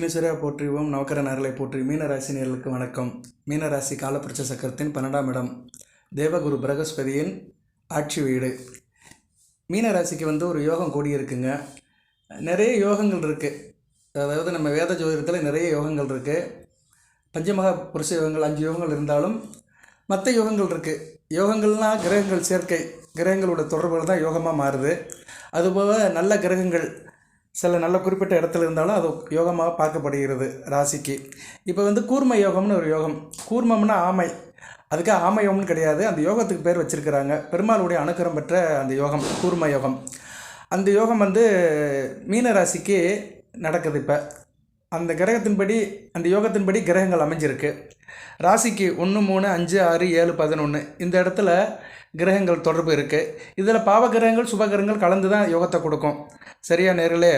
விக்னேஸ்வரா போற்றிவோம் நவக்கர நரலை போற்றி மீனராசி நேர்களுக்கு வணக்கம். மீனராசி காலப்பிரச்ச சக்கரத்தின் பன்னெண்டாம் இடம். தேவகுரு பிரகஸ்பதியின் ஆட்சி வீடு. மீனராசிக்கு வந்து ஒரு யோகம் கூடி இருக்குங்க. நிறைய யோகங்கள் இருக்குது அதாவது நம்ம வேத ஜோதிடத்தில் நிறைய யோகங்கள் இருக்குது பஞ்சமகா புருஷ யோகங்கள் அஞ்சு யோகங்கள் இருந்தாலும் மற்ற யோகங்கள் இருக்குது யோகங்கள்னால் கிரகங்கள் சேர்க்கை. கிரகங்களோட தொடர்புகள் தான் யோகமாக மாறுது. அதுபோக நல்ல கிரகங்கள் சில நல்ல குறிப்பிட்ட இடத்துல இருந்தாலும் அது யோகமாக பார்க்கப்படுகிறது ராசிக்கு. இப்போ வந்து கூர்ம யோகம்னு ஒரு யோகம். கூர்மம்னா ஆமை. அதுக்கு ஆமை யோகம்னு கிடையாது. அந்த யோகத்துக்கு பேர் வச்சுருக்கிறாங்க. பெருமாளுடைய அனுக்கிரம் பெற்ற அந்த யோகம் கூர்ம யோகம். அந்த யோகம் வந்து மீன ராசிக்கு நடக்குது இப்போ. அந்த கிரகத்தின்படி அந்த யோகத்தின்படி கிரகங்கள் அமைஞ்சிருக்கு. ராசிக்கு ஒன்று மூணு அஞ்சு ஆறு ஏழு பதினொன்று இந்த இடத்துல கிரகங்கள் தொடர்பு இருக்குது இதில் பாவ கிரகங்கள் சுப சுபகிரகங்கள் கலந்து தான் யோகத்தை கொடுக்கும். சரியா நேர்களே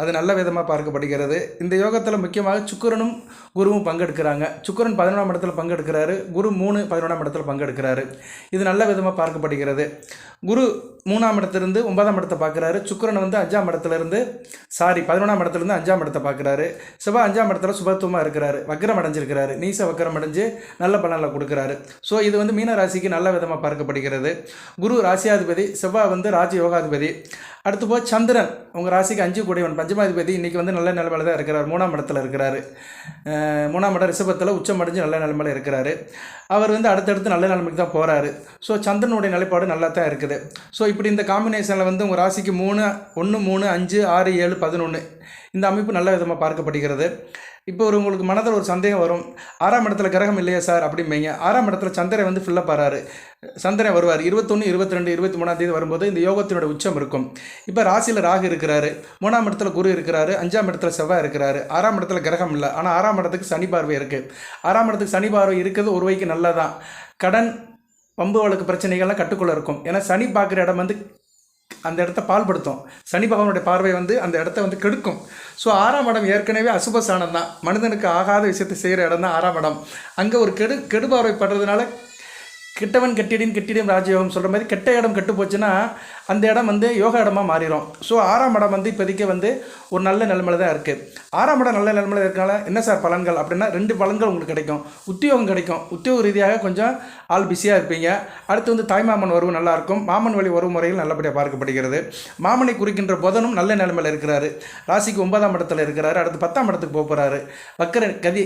அது நல்ல விதமாக பார்க்கப்படுகிறது. இந்த யோகத்தில் முக்கியமாக சுக்கரனும் குருவும் பங்கெடுக்கிறாங்க. சுக்கிரன் பதினொன்றாம் இடத்துல பங்கெடுக்கிறாரு. குரு மூணு பதினொன்றாம் இடத்துல பங்கெடுக்கிறாரு. இது நல்ல விதமாக பார்க்கப்படுகிறது. குரு மூணாம் இடத்துலேருந்து ஒன்பதாம் இடத்தை பார்க்குறாரு. சுக்கரன் வந்து அஞ்சாம் இடத்துலேருந்து சாரி பதினொன்றாம் இடத்துலேருந்து அஞ்சாம் இடத்தை பார்க்குறாரு. சிவா அஞ்சாம் இடத்துல சுபத்துவமாக இருக்கிறாரு. வக்கரம் அடைஞ்சிருக்கிறாரு. நீச வக்கரம் அடைஞ்சு நல்ல பலனில் கொடுக்குறாரு. ஸோ இது வந்து மீன ராசிக்கு நல்ல விதமாக பார்க்கப்படுகிறது. குரு ராசியாதிபதி செவ்வாய் வந்து ராஜ யோகாதிபதி. அடுத்து போய் சந்திரன் உங்கள் ராசிக்கு அஞ்சு கூடியவன். பஞ்சமாதிபதி இன்றைக்கி வந்து நல்ல நிலைமையில தான் இருக்கிறார். மூணாம் இடத்துல இருக்கிறார். மூணாம் இடம் ரிஷபத்தில் உச்சம் அடைஞ்சு நல்ல நிலைமையில இருக்கிறாரு. அவர் வந்து அடுத்தடுத்து நல்ல நிலைமைக்கு தான் போகிறாரு ஸோ சந்திரனுடைய நிலைப்பாடு நல்லா தான் இருக்குது. ஸோ இப்படி இந்த காம்பினேஷனில் வந்து உங்கள் ராசிக்கு மூணு ஒன்று மூணு அஞ்சு ஆறு ஏழு பதினொன்று இந்த அமைப்பு நல்ல விதமாக பார்க்கப்படுகிறது. இப்போ ஒரு உங்களுக்கு மனதில் ஒரு சந்தேகம் வரும். ஆறாம் இடத்துல கிரகம் இல்லையா சார் அப்படிம்பீங்க. ஆறாம் இடத்துல சந்திரன் வந்து ஃபில்லப் ஆறாரு. சந்திரன் வருவார். இருபத்தொன்று இருபத்தி ரெண்டு இருபத்தி மூணாம் தேதி வரும்போது இந்த யோகத்தினோட உச்சம் இருக்கும். இப்போ ராசியில் ராகு இருக்கிறாரு. மூணாம் இடத்துல குரு இருக்கிறாரு. அஞ்சாம் இடத்துல செவ்வாய் இருக்கிறாரு. ஆறாம் இடத்துல கிரகம் இல்லை. ஆனால் ஆறாம் இடத்துக்கு சனி பார்வை இருக்குது ஆறாம் இடத்துக்கு சனி பார்வை இருக்கிறது ஒரு வைக்கு நல்லதான் கடன் பம்பு வழக்கு பிரச்சனைகள்லாம் கட்டுக்குள்ளே இருக்கும். ஏன்னா சனி பார்க்குற இடம் வந்து அந்த இடத்த பால்படுத்தும். சனி பகவானுடைய பார்வை வந்து அந்த இடத்த வந்து கெடுக்கும். ஸோ ஆறாம் இடம் ஏற்கனவே அசுபசானம் தான். மனிதனுக்கு ஆகாத விஷயத்தை செய்கிற இடம் தான் ஆறாம் இடம். அங்கே ஒரு கெடு கெடு பார்வை படுறதுனால கிட்டவன் கெட்டிடின் கெட்டிடும் ராஜயோகம் சொல்கிற மாதிரி கெட்ட இடம் கெட்டு போச்சுன்னா அந்த இடம் வந்து யோகா இடமாக மாறிடும் ஸோ ஆறாம் இடம் வந்து இப்போதைக்கு வந்து ஒரு நல்ல நிலைமையில தான் இருக்குது ஆறாம் இடம் நல்ல நிலைமையில இருக்கனால என்ன சார் பலன்கள்? அப்படின்னா ரெண்டு பலன்கள் உங்களுக்கு கிடைக்கும். உத்தியோகம் கிடைக்கும். உத்தியோக ரீதியாக கொஞ்சம் ஆள் பிஸியாக இருப்பீங்க. அடுத்து வந்து தாய்மாமன் உறவு நல்லாயிருக்கும் மாமன் வழி உறவு முறையில் நல்லபடியாக பார்க்கப்படுகிறது. மாமனை குறிக்கின்ற புதனும் நல்ல நிலைமையில் இருக்கிறாரு. ராசிக்கு ஒன்பதாம் இடத்துல இருக்கிறாரு. அடுத்து பத்தாம் இடத்துக்கு போக போகிறாரு வக்கர கதி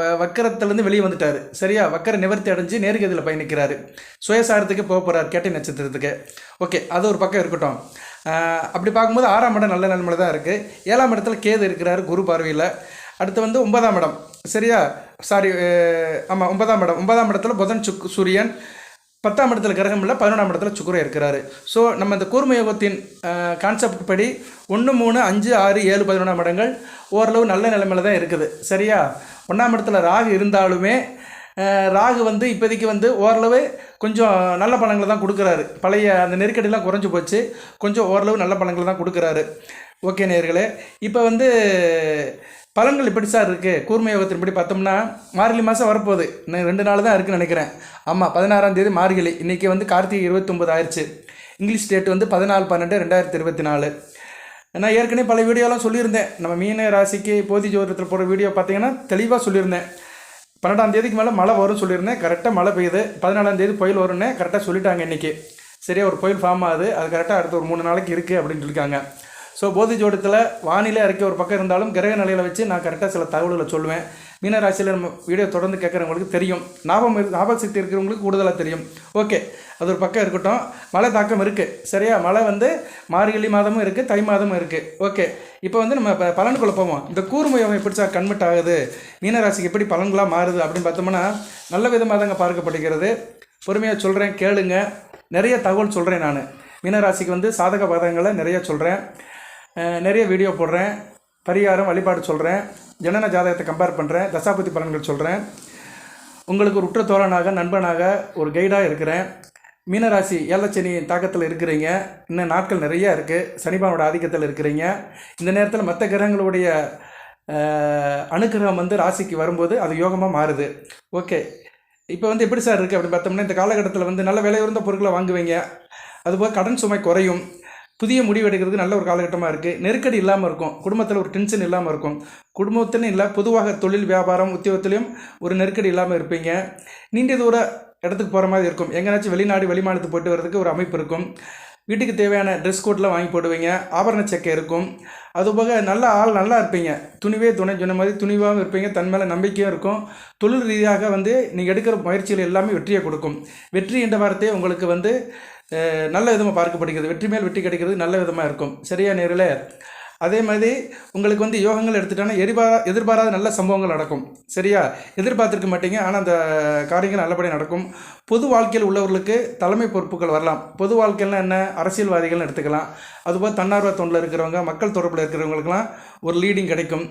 வக்கரத்துலேருந்து வெளியே வந்துட்டார். சரியா? வக்கர நிவர்த்தி அடைஞ்சு நேர்கதியில் பயணிக்கிறார். சுயசாரத்துக்கு போக போகிறார் கேட்டை நட்சத்திரத்துக்கு. ஓகே அது ஒரு பக்கம் இருக்கட்டும். அப்படி பார்க்கும்போது ஆறாம் இடம் நல்ல நிலைமையில தான் இருக்குது ஏழாம் இடத்துல கேது இருக்கிறார் குரு பார்வையில். அடுத்து வந்து ஒன்பதாம் இடம். சரியா? சாரி ஆமாம் ஒன்பதாம் இடம். ஒன்பதாம் இடத்துல புதன் சுக் சூரியன் பத்தாம் இடத்துல கிரகம் இல்லை பதினொன்றாம் இடத்துல சுக்கரம் இருக்கிறாரு. ஸோ நம்ம இந்த கூர்ம யோகத்தின் கான்செப்ட் படி ஒன்று மூணு அஞ்சு ஆறு ஏழு பதினொன்றாம் இடங்கள் ஓரளவு நல்ல நிலைமையில தான் இருக்குது. சரியா? ஒன்றாம் இடத்துல ராகு இருந்தாலுமே ராகு வந்து இப்போதைக்கு வந்து ஓரளவு கொஞ்சம் நல்ல பழங்களை தான் கொடுக்குறாரு. பழைய அந்த நெருக்கடிலாம் குறைஞ்சு போச்சு. கொஞ்சம் ஓரளவு நல்ல பழங்களை தான் கொடுக்குறாரு. ஓகே நேயர்களே இப்போ வந்து பலன்கள் எப்படி சார் இருக்குது கூர்ம யோகத்தின்படி பார்த்தோம்னா மார்கழி மாதம் வரப்போகுது. இன்னும் ரெண்டு நாள் தான் இருக்குன்னு நினைக்கிறேன். ஆமாம் பதினாறாம் தேதி மார்கழி. இன்றைக்கி வந்து கார்த்திகை இருபத்தொம்பது ஆயிடுச்சு இங்கிலீஷ் டேட் வந்து பதினாலு பன்னெண்டு ரெண்டாயிரத்தி இருபத்தி நாலு நான் ஏற்கனவே பல வீடியோலாம் சொல்லியிருந்தேன். நம்ம மீன ராசிக்கு போதி ஜோதிடத்தில் போகிற வீடியோ பார்த்தீங்கன்னா தெளிவாக சொல்லியிருந்தேன். பன்னெண்டாம் தேதிக்கு மேலே மழை வரும்னு சொல்லியிருந்தேன். கரெக்டாக மழை பெய்யுது. பதினாலாம் தேதி புயல் வரும்னு கரெக்டாக சொல்லிட்டாங்க இன்றைக்கி சரியாக ஒரு புயல் ஃபார்ம் ஆகுது. அது கரெக்டாக அடுத்த ஒரு மூணு நாளைக்கு இருக்குது அப்படின்னு சொல்லியிருக்காங்க. ஸோ போதி ஜோடத்தில் வானிலை அறிக்கை ஒரு பக்கம் இருந்தாலும் கிரக நிலையில் வச்சு நான் கரெக்டாக சில தகவல்களை சொல்லுவேன். மீனராசியில் நம்ம வீடியோ தொடர்ந்து கேட்குறவங்களுக்கு தெரியும். ஞாபகம் ஞாபக சக்தி இருக்கிறவங்களுக்கு கூடுதலாக தெரியும். ஓகே அது ஒரு பக்கம் இருக்கட்டும். மழை தாக்கம் இருக்குது சரியா? மழை வந்து மார்கழி மாதமும் இருக்குது தை மாதமும் இருக்குது ஓகே இப்போ வந்து நம்ம ப- பலனுக்குள்ள போவோம் இந்த கூர்மை யோகம் எப்படி கன்வெர்ட் ஆகுது? மீனராசிக்கு எப்படி பலன்களாக மாறுது அப்படின்னு பார்த்தோம்னா நல்ல விதமாக தாங்க பார்க்கப்படுகிறது. பொறுமையாக சொல்கிறேன் கேளுங்க. நிறைய தகவல் சொல்கிறேன் நான். மீனராசிக்கு வந்து சாதக பாதகங்களை நிறைய சொல்கிறேன் நிறைய வீடியோ போடுறேன். பரிகாரம் வழிபாடு சொல்கிறேன் ஜனன ஜாதகத்தை கம்பேர் பண்ணுறேன் தசாபதி பலன்கள் சொல்கிறேன் உங்களுக்கு ஒரு உற்ற தோழனாக நண்பனாக ஒரு கைடாக இருக்கிறேன். மீனராசி ஏலச்சனியின் தாக்கத்தில் இருக்கிறீங்க. இன்னும் நாட்கள் நிறைய இருக்குது சனிபானோட ஆதிக்கத்தில் இருக்கிறீங்க. இந்த நேரத்தில் மற்ற கிரகங்களுடைய அஹ், அனுக்கிரகம் வந்து ராசிக்கு வரும்போது அது யோகமாக மாறுது. ஓகே. இப்போ வந்து எப்படி சார் இருக்குது அப்படின்னு பார்த்தோம்னா இந்த காலகட்டத்தில் வந்து நல்ல விலை உயர்ந்த பொருட்களை வாங்குவீங்க. அதுபோக கடன் சுமை குறையும். புதிய முடிவு எடுக்கிறதுக்கு நல்ல ஒரு காலகட்டமாக இருக்குது நெருக்கடி இல்லாமல் இருக்கும். குடும்பத்தில் ஒரு டென்ஷன் இல்லாமல் இருக்கும். குடும்பத்துன்னு இல்லை பொதுவாக தொழில் வியாபாரம் உத்தியோகத்திலையும் ஒரு நெருக்கடி இல்லாமல் இருப்பீங்க. நீண்ட தூர இடத்துக்கு போகிற மாதிரி இருக்கும். எங்கேனாச்சும் வெளிநாடு வெளிமாநிலத்துக்கு போட்டு வர்றதுக்கு ஒரு அமைப்பு இருக்கும். வீட்டுக்கு தேவையான ட்ரெஸ் கோட்லாம் வாங்கி போடுவீங்க. ஆபரண செக்கை இருக்கும். அதுபோக நல்ல ஆள் நல்லா இருப்பீங்க. துணிவே துணை சொன்ன மாதிரி துணிவாகவும் இருப்பீங்க. தன் மேலே நம்பிக்கையும் இருக்கும். தொழில் ரீதியாக வந்து நீங்கள் எடுக்கிற முயற்சிகள் எல்லாமே வெற்றியை கொடுக்கும். வெற்றி என்ற வார்த்தையை உங்களுக்கு வந்து நல்ல விதமாக பார்க்கப்படுகிறது வெற்றி மேல் வெற்றி கிடைக்கிறது நல்ல விதமாக இருக்கும். சரியா நேரில் அதே மாதிரி உங்களுக்கு வந்து யோகங்கள் எடுத்துட்டோன்னா எதிர்பாரா எதிர்பாராத நல்ல சம்பவங்கள் நடக்கும். சரியா? எதிர்பார்த்துருக்க மாட்டீங்க ஆனால் அந்த காரியங்கள் நல்லபடியாக நடக்கும். பொது வாழ்க்கையில் உள்ளவர்களுக்கு தலைமை பொறுப்புகள் வரலாம். பொது வாழ்க்கையில் என்ன? அரசியல்வாதிகள்னு எடுத்துக்கலாம். அதுபோல் தன்னார்வ தொண்டில் இருக்கிறவங்க மக்கள் தொடர்பில் இருக்கிறவங்களுக்கெல்லாம் ஒரு லீடிங் கிடைக்கும்.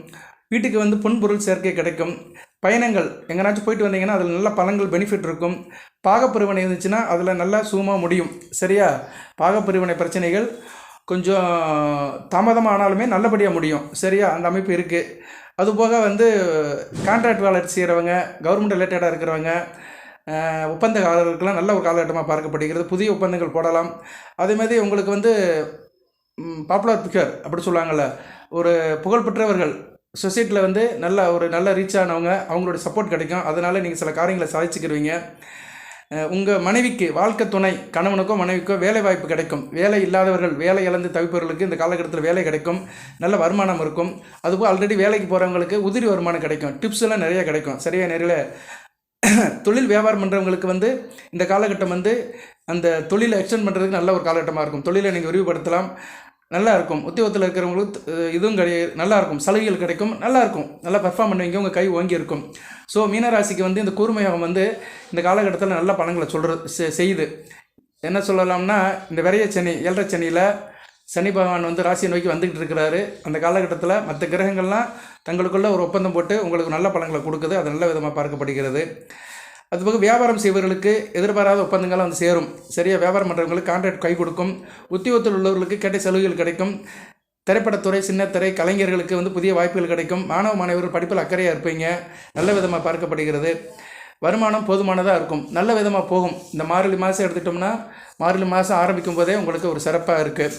வீட்டுக்கு வந்து பொன்பொருள் சேர்க்கை கிடைக்கும். பயணங்கள். எங்கேனாச்சும் போயிட்டு வந்தீங்கன்னா அதில் நல்ல பழங்கள் பெனிஃபிட் இருக்கும். பாகப்பிரிவினை இருந்துச்சுன்னா அதில் நல்லா சூமாக முடியும். சரியா? பாகப்பிரிவினை பிரச்சனைகள் கொஞ்சம் தாமதமானாலுமே நல்லபடியாக முடியும். சரியா? அந்த அமைப்பு இருக்குது அதுபோக வந்து கான்ட்ராக்ட் வேலை செய்கிறவங்க கவர்மெண்ட் ரிலேட்டடாக இருக்கிறவங்க ஒப்பந்தக்காரர்களுக்கெல்லாம் நல்ல ஒரு காலகட்டமாக பார்க்கப்படுகிறது. புதிய ஒப்பந்தங்கள் போடலாம். அதேமாதிரி உங்களுக்கு வந்து பாப்புலர் பிக்சர் அப்படி சொல்லுவாங்கள்ல ஒரு புகழ்பெற்றவர்கள். சொசைட்டியில் வந்து நல்ல ஒரு நல்ல ரீச் ஆனவங்க அவங்களோட சப்போர்ட் கிடைக்கும். அதனால் நீங்கள் சில காரியங்களை சாதிச்சுக்கிடுவீங்க உங்கள் மனைவிக்கு வாழ்க்கை துணை கணவனுக்கோ மனைவிக்கோ வேலை வாய்ப்பு கிடைக்கும். வேலை இல்லாதவர்கள் வேலை இழந்து தவிப்பவர்களுக்கு இந்த காலகட்டத்தில் வேலை கிடைக்கும். நல்ல வருமானம் இருக்கும். அதுபோல் ஆல்ரெடி வேலைக்கு போகிறவங்களுக்கு உதிரி வருமானம் கிடைக்கும். டிப்ஸ் எல்லாம் நிறைய கிடைக்கும். சரியாக நிறைய தொழில் வியாபாரம் பண்ணுறவங்களுக்கு வந்து இந்த காலகட்டம் வந்து அந்த தொழிலை எக்ஸ்டெண்ட் பண்ணுறதுக்கு நல்ல ஒரு காலகட்டமாக இருக்கும். தொழிலை நீங்கள் விரிவுபடுத்தலாம். நல்லா இருக்கும் உத்தியோகத்தில் இருக்கிறவங்களுக்கு இதுவும் கிடையாது நல்லா இருக்கும் சலுகைகள் கிடைக்கும். நல்லா இருக்கும் நல்லா பெர்ஃபார்ம் பண்ணுவீங்க. உங்கள் கை ஓங்கி இருக்கும் ஸோ மீனராசிக்கு வந்து இந்த கூர்மையோகம் வந்து இந்த காலகட்டத்தில் நல்ல பலன்களை சொல்கிற செய்யுது. என்ன சொல்லலாம்னா இந்த விரைய சனி ஏழரை சனியில் சனி பகவான் வந்து ராசியை நோக்கி வந்துக்கிட்டு இருக்கிறாரு. அந்த காலகட்டத்தில் மற்ற கிரகங்கள்லாம் தங்களுக்குள்ள ஒரு ஒப்பந்தம் போட்டு உங்களுக்கு நல்ல பலன்களை கொடுக்குது. அது நல்ல விதமாக பார்க்கப்படுகிறது. அதுபோக வியாபாரம் செய்வர்களுக்கு எதிர்பாராத ஒப்பந்தங்கள்லாம் வந்து சேரும். சரியா? வியாபாரம் பண்ணுறவங்களுக்கு கான்ட்ராக்ட் கை கொடுக்கும். உத்தியோகத்தில் உள்ளவர்களுக்கு கேட்ட சலுகைகள் கிடைக்கும். திரைப்படத்துறை சின்னத்திரை கலைஞர்களுக்கு வந்து புதிய வாய்ப்புகள் கிடைக்கும். மாணவ மாணவர்கள் படிப்பில் அக்கறையாக இருப்பீங்க. நல்ல விதமாக பார்க்கப்படுகிறது. வருமானம் போதுமானதாக இருக்கும். நல்ல விதமாக போகும். இந்த மார்கழி மாதம் எடுத்துட்டோம்னா மார்கழி மாதம் ஆரம்பிக்கும் போதே உங்களுக்கு ஒரு சிறப்பாக இருக்குது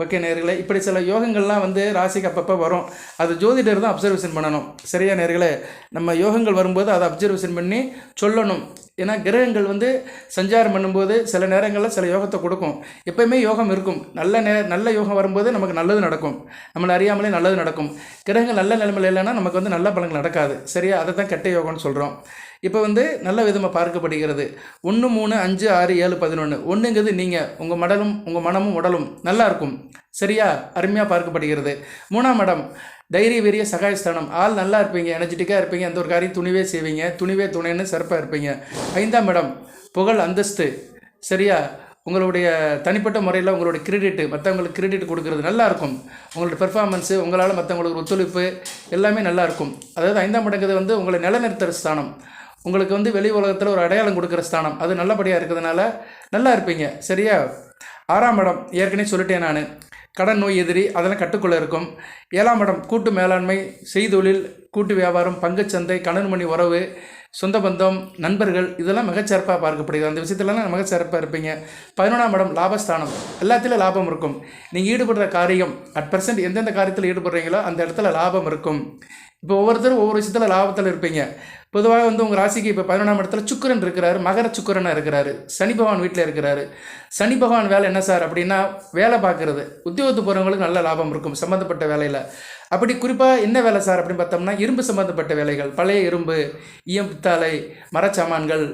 ஓகே நேர்களை இப்படி சில யோகங்கள்லாம் வந்து ராசிக்கு அப்பப்போ வரும். அது ஜோதிடர் தான் அப்சர்வேஷன் பண்ணணும். சரியா நேர்களே? நம்ம யோகங்கள் வரும்போது அதை அப்சர்வேஷன் பண்ணி சொல்லணும். ஏன்னா கிரகங்கள் வந்து சஞ்சாரம் பண்ணும்போது சில நேரங்களில் சில யோகத்தை கொடுக்கும். எப்பயுமே யோகம் இருக்கும். நல்ல நே நல்ல யோகம் வரும்போது நமக்கு நல்லது நடக்கும். நம்மளை அறியாமலே நல்லது நடக்கும். கிரகங்கள் நல்ல நிலைமையில் இல்லைன்னா நமக்கு வந்து நல்ல பலங்கள் நடக்காது. சரியா? அதை தான் கெட்ட யோகம்னு சொல்கிறோம் இப்போ வந்து நல்ல விதமாக பார்க்கப்படுகிறது. ஒன்று மூணு அஞ்சு ஆறு ஏழு பதினொன்று ஒன்றுங்கிறது நீங்கள் உங்கள் மடலும் உங்கள் மனமும் உடலும் நல்லா இருக்கும். சரியா? அருமையாக பார்க்கப்படுகிறது. மூணாம் இடம் தைரிய வீரிய சகாயஸ்தானம். ஆள் நல்லா இருப்பீங்க எனர்ஜெட்டிக்காக இருப்பீங்க எந்த ஒரு காரியம் துணிவே செய்வீங்க துணிவே துணைன்னு சிறப்பாக இருப்பீங்க. ஐந்தாம் இடம் புகழ் அந்தஸ்து. சரியா? உங்களுடைய தனிப்பட்ட முறையில் உங்களுடைய கிரெடிட்டு மற்றவங்களுக்கு கிரெடிட் கொடுக்கறது நல்லாயிருக்கும் உங்களுடைய பெர்ஃபார்மன்ஸு உங்களால் மற்றவங்களுக்கு ஒத்துழைப்பு எல்லாமே நல்லாயிருக்கும் அதாவது ஐந்தாம் இடங்கிறது வந்து உங்களை நிலநிறுத்துற ஸ்தானம். உங்களுக்கு வந்து வெளி உலகத்தில் ஒரு அடையாளம் கொடுக்குற ஸ்தானம். அது நல்லபடியாக இருக்கிறதுனால நல்லா இருப்பீங்க. சரியா? ஆறாம் இடம் ஏற்கனவே சொல்லிட்டேன் நான். கடன் நோய் எதிரி அதெல்லாம் கட்டுக்குள்ளே இருக்கும். ஏழாம் இடம் கூட்டு மேலாண்மை செய்தொழில் கூட்டு வியாபாரம் பங்குச்சந்தை கணன்மணி உறவு சொந்த பந்தம் நண்பர்கள் இதெல்லாம் மிகச்சிறப்பாக பார்க்கப்படுகிறது. அந்த விஷயத்துலலாம் மிகச்சிறப்பாக இருப்பீங்க. பதினொன்றாம் இடம் லாபஸ்தானம். எல்லாத்துலேயும் லாபம் இருக்கும். நீங்கள் ஈடுபடுற காரியம் அட் பர்சன்ட் எந்தெந்த காரியத்தில் ஈடுபடுறீங்களோ அந்த இடத்துல லாபம் இருக்கும். இப்போ ஒவ்வொருத்தரும் ஒவ்வொரு விஷயத்தில் லாபத்தில் இருப்பீங்க. பொதுவாக வந்து உங்கள் ராசிக்கு இப்போ பதினொன்றாம் இடத்துல சுக்கரன் இருக்கிறாரு மகர சுக்கரனாக இருக்கிறாரு சனி பகவான் வீட்டில் இருக்கிறாரு. சனி பகவான் வேலை என்ன சார் அப்படின்னா வேலை பார்க்குறது. உத்தியோகத்து போகிறவங்களுக்கு நல்ல லாபம் இருக்கும் சம்மந்தப்பட்ட வேலையில். அப்படி குறிப்பாக என்ன வேலை சார் அப்படின்னு பார்த்தோம்னா இரும்பு சம்மந்தப்பட்ட வேலைகள். பழைய இரும்பு ஈயம் பித்தாளை மரச்சாமான்கள்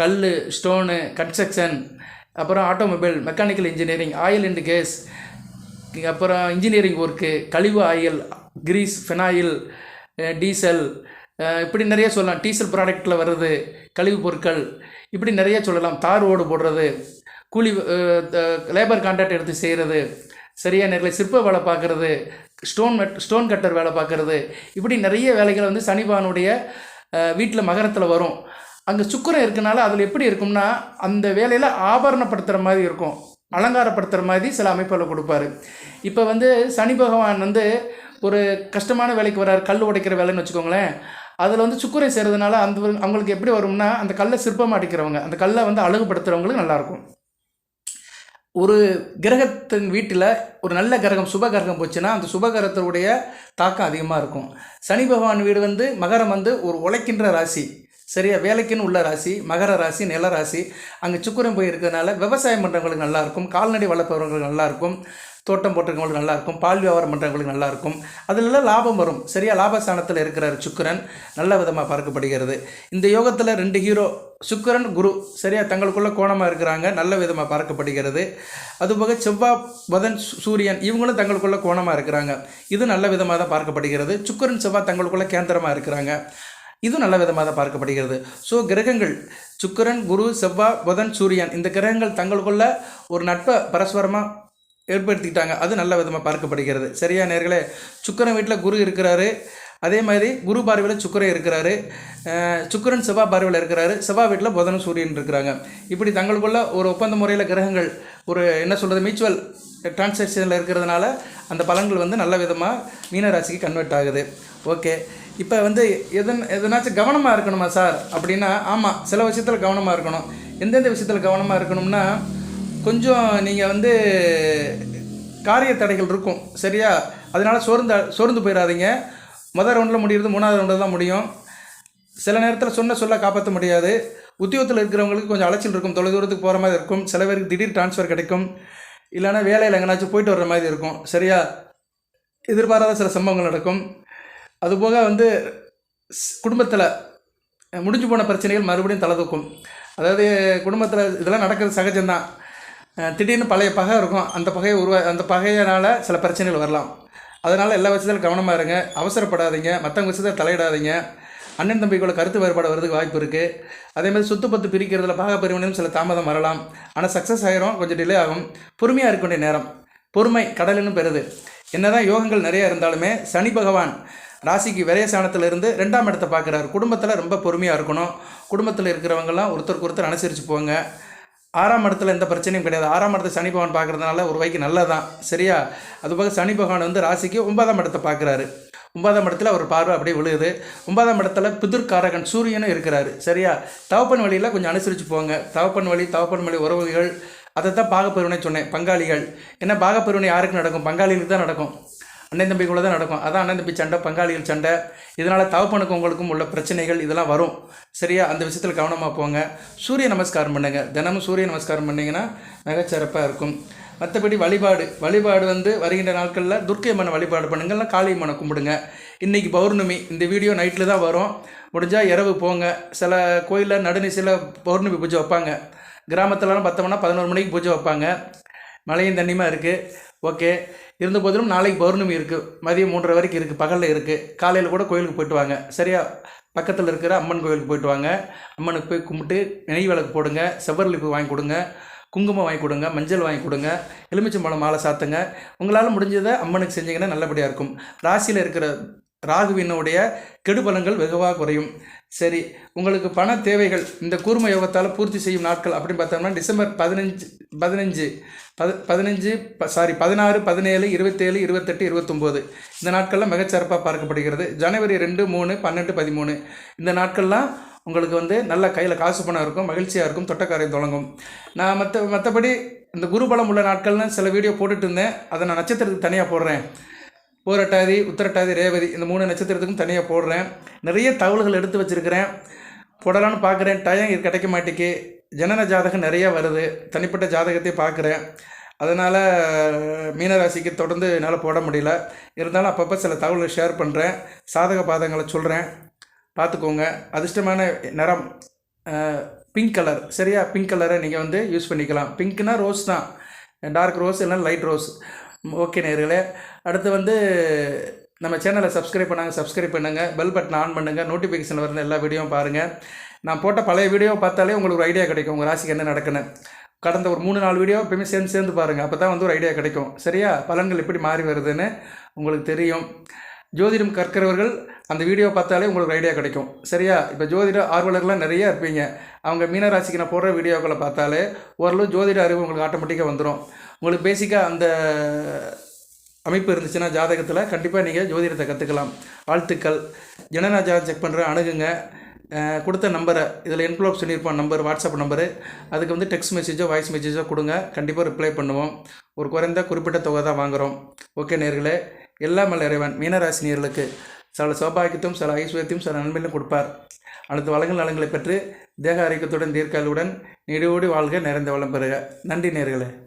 கல் ஸ்டோனு கன்ஸ்ட்ரக்ஷன் அப்புறம் automobile mechanical engineering oil and gas அப்புறம் இன்ஜினியரிங் ஒர்க்கு கழிவு ஆயில் கிரீஸ் ஃபினாயில் டீசல் இப்படி நிறைய சொல்லலாம். டீசல் ப்ராடக்ட்டில் வர்றது கழிவுப் பொருட்கள் இப்படி நிறைய சொல்லலாம். தார் ஓடு போடுறது கூலி லேபர் கான்ட்ராக்ட் எடுத்து செய்கிறது சரியாக நேரில் சிற்ப வேலை பார்க்குறது ஸ்டோன் ஸ்டோன் கட்டர் வேலை பார்க்குறது இப்படி நிறைய வேலைகள் வந்து சனிபானுடைய வீட்டில் மகரத்தில் வரும். அங்கே சுக்கரம் இருக்கனால அதில் எப்படி இருக்கும்னா அந்த வேலையில் ஆபரணப்படுத்துகிற மாதிரி இருக்கும். அலங்காரப்படுத்துகிற மாதிரி சில அமைப்புகளை கொடுப்பாரு. இப்போ வந்து சனி பகவான் வந்து ஒரு கஷ்டமான வேலைக்கு வர்றாரு கல் உடைக்கிற வேலைன்னு வச்சுக்கோங்களேன். அதில் வந்து சுக்குரை செய்கிறதுனால அந்த அவங்களுக்கு எப்படி வரும்னா அந்த கல்லை சிற்பமாக அடிக்கிறவங்க அந்த கல்லை வந்து அழகுபடுத்துகிறவங்களுக்கு நல்லாயிருக்கும் ஒரு கிரகத்தின் வீட்டில் ஒரு நல்ல கிரகம் சுப கிரகம் போச்சுன்னா அந்த சுப கிரகத்தினுடைய தாக்கம் அதிகமாக இருக்கும். சனி பகவான் வீடு வந்து மகரம் வந்து ஒரு உழைக்கின்ற ராசி. சரியா? வேலைக்குன்னு உள்ள ராசி மகர ராசி நில ராசி. அங்கே சுக்கரம் போய் இருக்கிறதுனால விவசாயம் பண்ணுறவங்களுக்கு நல்லாயிருக்கும் கால்நடை வளர்ப்பவர்களுக்கு நல்லாயிருக்கும் தோட்டம் போட்டிருக்கவங்களுக்கு நல்லாயிருக்கும் பால் வியாபாரம் பண்ணுறவங்களுக்கு நல்லாயிருக்கும். அதிலெல்லாம் லாபம் வரும். சரியாக லாபஸ்தானத்தில் இருக்கிறார் சுக்கிரன். நல்ல விதமாக பார்க்கப்படுகிறது. இந்த யோகத்தில் ரெண்டு ஹீரோ சுக்கிரன் குரு. சரியாக தங்களுக்குள்ளே கோணமாக இருக்கிறாங்க. நல்ல விதமாக பார்க்கப்படுகிறது. அதுபோக செவ்வாய் புதன் சூரியன் இவங்களும் தங்களுக்குள்ள கோணமாக இருக்கிறாங்க. இது நல்ல விதமாக தான் பார்க்கப்படுகிறது. சுக்கிரன் செவ்வாய் தங்களுக்குள்ள கேந்திரமாக இருக்கிறாங்க. இது நல்ல விதமாக தான் பார்க்கப்படுகிறது. ஸோ கிரகங்கள் சுக்கிரன் குரு செவ்வாய் புதன் சூரியன் இந்த கிரகங்கள் தங்களுக்குள்ள ஒரு நட்பை பரஸ்பரமாக ஏற்படுத்திக்கிட்டாங்க அது நல்ல விதமாக பார்க்கப்படுகிறது. சரியா நேர்களே? சுக்கிரன் வீட்டில் குரு இருக்கிறாரு. அதே மாதிரி குரு பார்வையில் சுக்கிரன் இருக்கிறாரு. சுக்கரன் சுக்கிரன் செவ்வாய் பார்வையில் இருக்கிறாரு. செவ்வாய் வீட்டில் புதனும் சூரியன் இருக்கிறாங்க. இப்படி தங்களுக்குள்ள ஒரு ஒப்பந்த முறையில் கிரகங்கள் ஒரு என்ன சொல்கிறது மியூச்சுவல் டிரான்சாக்ஷனில் இருக்கிறதுனால அந்த பலன்கள் வந்து நல்ல விதமாக மீனராசிக்கு கன்வெர்ட் ஆகுது. ஓகே. இப்போ வந்து எதன் எதனாச்சும் கவனமாக இருக்கணுமா சார்? அப்படின்னா ஆமாம் சில விஷயத்தில் கவனமாக இருக்கணும். எந்தெந்த விஷயத்தில் கவனமாக இருக்கணும்னா கொஞ்சம் நீங்கள் வந்து காரிய தடைகள் இருக்கும் சரியா? அதனால் சோர்ந்து சோர்ந்து போயிடாதீங்க முதல் ரவுண்டில் முடியுறது மூணாவது ரவுண்டில் தான் முடியும். சில நேரத்தில் சொன்ன சொல்ல காப்பாற்ற முடியாது. உத்தியோகத்தில் இருக்கிறவங்களுக்கு கொஞ்சம் அலைச்சல் இருக்கும். தொலை தூரத்துக்கு போகிற மாதிரி இருக்கும். சில பேருக்கு திடீர் ட்ரான்ஸ்ஃபர் கிடைக்கும். இல்லைன்னா வேலையில் எங்கேனாச்சும் போயிட்டு வர்ற மாதிரி இருக்கும் சரியா? எதிர்பாராத சில சம்பவங்கள் நடக்கும். அதுபோக வந்து குடும்பத்தில் முடிஞ்சு போன பிரச்சனைகள் மறுபடியும் தலை தூக்கும். அதாவது குடும்பத்தில் இதெல்லாம் நடக்கிறது சகஜம்தான். திடீர்னு பழைய பகை இருக்கும். அந்த பகையை உருவா அந்த பகையினால் சில பிரச்சனைகள் வரலாம். அதனால் எல்லா விஷயத்திலும் கவனமாக இருங்க. அவசரப்படாதீங்க. மற்றவங்க விஷயத்தில் தலையிடாதீங்க. அண்ணன் தம்பிக்குள்ள கருத்து வேறுபாடு வரதுக்கு வாய்ப்பு இருக்குது அதே மாதிரி பத்து பிரிக்கிறதுல பாக பிரிவினையும் சில தாமதம் வரலாம். ஆனால் சக்ஸஸ் ஆகிரும் கொஞ்சம் டிலே ஆகும். பொறுமையாக இருக்க வேண்டிய நேரம். பொறுமை கடலுன்னு பெறுது. என்னதான் யோகங்கள் நிறைய இருந்தாலுமே சனி பகவான் ராசிக்கு விரயசானத்தில் இருந்து ரெண்டாம் இடத்தை பார்க்குறாரு. குடும்பத்தில் ரொம்ப பொறுமையாக இருக்கணும். குடும்பத்தில் இருக்கிறவங்கெல்லாம் ஒருத்தருக்கு ஒருத்தர் அனுசரித்து போங்க. ஆறாம் இடத்துல எந்த பிரச்சனையும் கிடையாது. ஆறாம் இடத்தை சனி பகவான் பார்க்குறதுனால ஒரு வைக்கு நல்லதான் சரியா? அதுபோக சனி பகவான் வந்து ராசிக்கு ஒன்பதாம் இடத்தை பார்க்குறாரு. ஒன்பதாம் இடத்துல அவர் பார்வை அப்படியே விழுகுது ஒன்பதாம் இடத்துல பிதுர்காரகன் சூரியனும் இருக்கிறாரு. சரியா? தவப்பன் வழியில் கொஞ்சம் அனுசரித்து போங்க. தவப்பன் வழி தவப்பன் வழி உறவுகள் அதை தான் பாகப்பெருவனை சொன்னேன். பங்காளிகள். ஏன்னா பாகப்பெருவனை யாருக்கு நடக்கும்? பங்காளிகளுக்கு தான் நடக்கும். அண்ணன் தம்பிக்குள்ளே தான் நடக்கும். அதான் அண்ணன் தம்பி சண்டை பங்காளிகள் சண்டை. இதனால் தவப்பனுக்கும் உங்களுக்கும் உள்ள பிரச்சனைகள் இதெல்லாம் வரும். சரியா? அந்த விஷயத்தில் கவனமாக போங்க. சூரிய நமஸ்காரம் பண்ணுங்க. தினமும் சூரிய நமஸ்காரம் பண்ணிங்கன்னா மிகச்சிறப்பாக இருக்கும். மற்றபடி வழிபாடு. வழிபாடு வந்து வருகின்ற நாட்களில் துர்க்கை அம்மனை வழிபாடு பண்ணுங்க. இல்லை காளி அம்மனை கும்பிடுங்க. இன்றைக்கி பௌர்ணமி. இந்த வீடியோ நைட்டில் தான் வரும். முடிஞ்சால் இரவு போங்க. சில கோயிலில் நடுநிசையில் பௌர்ணமி பூஜை வைப்பாங்க. கிராமத்துலலாம் பார்த்தோம்னா பதினோரு மணிக்கு பூஜை வைப்பாங்க. மழையும் தண்ணியுமா இருக்குது ஓகே. இருந்த போதிலும் நாளைக்கு பௌர்ணமி இருக்குது மதியம் மூன்றரை வரைக்கும் இருக்குது பகலில் இருக்குது காலையில் கூட கோயிலுக்கு போயிட்டு வாங்க. சரியா? பக்கத்தில் இருக்கிற அம்மன் கோயிலுக்கு போயிட்டு வாங்க. அம்மனுக்கு போய் கும்பிட்டு நெய் விளக்கு போடுங்க செவ்வரளிப்பு வாங்கி கொடுங்க குங்குமம் வாங்கி கொடுங்க மஞ்சள் வாங்கி கொடுங்க எலுமிச்சம்பழம் மாலை சாத்துங்க. உங்களால் முடிஞ்சதை அம்மனுக்கு செஞ்சீங்கன்னா நல்லபடியாக இருக்கும். ராசியில் இருக்கிற ராகுவினுடைய கெடுபலங்கள் வெகுவாக குறையும். சரி உங்களுக்கு பண தேவைகள் இந்த கூர்ம யோகத்தால் பூர்த்தி செய்யும் நாட்கள் அப்படின்னு பார்த்தோம்னா டிசம்பர் பதினஞ்சு பதினஞ்சு பது பதினஞ்சு சாரி பதினாறு பதினேழு இருபத்தேழு இருபத்தெட்டு இருபத்தொம்போது. இந்த நாட்கள்லாம் மிகச்சிறப்பாக பார்க்கப்படுகிறது. ஜனவரி ரெண்டு மூணு பன்னெண்டு பதிமூணு. இந்த நாட்கள்லாம் உங்களுக்கு வந்து நல்ல கையில் காசு பணம் இருக்கும் மகிழ்ச்சியாக இருக்கும் தொட்டக்காரையும் தொடங்கும். நான் மற்ற மற்றபடி இந்த குருபலம் உள்ள நாட்கள்னு சில வீடியோ போட்டுட்டு இருந்தேன். அதை நான் நட்சத்திரத்துக்கு தனியாக போடுறேன். பூரட்டாதி உத்தரட்டாதி ரேவதி இந்த மூணு நட்சத்திரத்துக்கும் தனியாக போடுறேன். நிறைய தகவல்கள் எடுத்து வச்சுருக்கிறேன். போடலான்னு பார்க்குறேன் டயம் இது கிடைக்க மாட்டேக்கு. ஜனன ஜாதகம் நிறையா வருது. தனிப்பட்ட ஜாதகத்தை பார்க்குறேன் அதனால் மீனராசிக்கு தொடர்ந்து என்னால் போட முடியல. இருந்தாலும் அப்பப்போ சில தகவல்களை ஷேர் பண்ணுறேன் சாதக பாதங்களை சொல்கிறேன் பார்த்துக்கோங்க அதிர்ஷ்டமான நிறம் பிங்க் கலர் சரியா? பிங்க் கலரை நீங்கள் வந்து யூஸ் பண்ணிக்கலாம். பிங்க்னால் ரோஸ் தான். டார்க் ரோஸ் இல்லைன்னா லைட் ரோஸ் ஓகே நேர்களே அடுத்து வந்து நம்ம சேனலை சப்ஸ்கிரைப் பண்ணாங்க சப்ஸ்கிரைப் பண்ணுங்கள் பெல் பட்டன் ஆன் பண்ணுங்கள் நோட்டிஃபிகேஷன் வர எல்லா வீடியோவும் பாருங்கள் நான் போட்ட பழைய வீடியோ பார்த்தாலே உங்களுக்கு ஒரு ஐடியா கிடைக்கும் உங்கள் ராசிக்கு என்ன நடக்குன்னு. கடந்த ஒரு மூணு நாலு வீடியோ எப்பயுமே சேர்ந்து சேர்ந்து பாருங்கள் அப்போ தான் வந்து ஒரு ஐடியா கிடைக்கும். சரியா? பலன்கள் எப்படி மாறி வருதுன்னு உங்களுக்கு தெரியும். ஜோதிடம் கற்கிறவர்கள் அந்த வீடியோ பார்த்தாலே உங்களுக்கு ஐடியா கிடைக்கும். சரியா? இப்போ ஜோதிட ஆர்வலர்கள்லாம் நிறைய இருப்பீங்க. அவங்க மீனராசிக்கு நான் போடுற வீடியோக்களை பார்த்தாலே ஓரளவு ஜோதிட அறிவு உங்களுக்கு ஆட்டோமேட்டிக்காக வந்துடும் உங்களுக்கு பேசிக்காக அந்த அமைப்பு இருந்துச்சுன்னா ஜாதகத்தில் கண்டிப்பாக நீங்கள் ஜோதிடத்தை கற்றுக்கலாம் வாழ்த்துக்கள். ஜனனா ஜாதகம் செக் பண்ணுற அணுகுங்க. கொடுத்த நம்பரை இதில் என்க்ளோப் சொல்லியிருப்போம் நம்பர் வாட்ஸ்அப் நம்பரு அதுக்கு வந்து டெக்ஸ்ட் மெசேஜோ வாய்ஸ் மெசேஜோ கொடுங்க. கண்டிப்பாக ரிப்ளை பண்ணுவோம். ஒரு குறைந்த குறிப்பிட்ட தொகை தான் வாங்குகிறோம் ஓகே நேர்களே. எல்லாம் வல்ல இறைவன். மீனராசினியர்களுக்கு சில சௌபாகியத்தையும் சில ஐஸ்வர்யத்தையும் சில நன்மையிலும் கொடுப்பார். அடுத்த வளங்கள் நலங்களை பெற்று தேக ஆரோக்கியத்துடன் தீர்க்காலுடன் நீடோடி வாழ்க நிறைந்த வளம் பெறுக. நன்றி நேர்களே.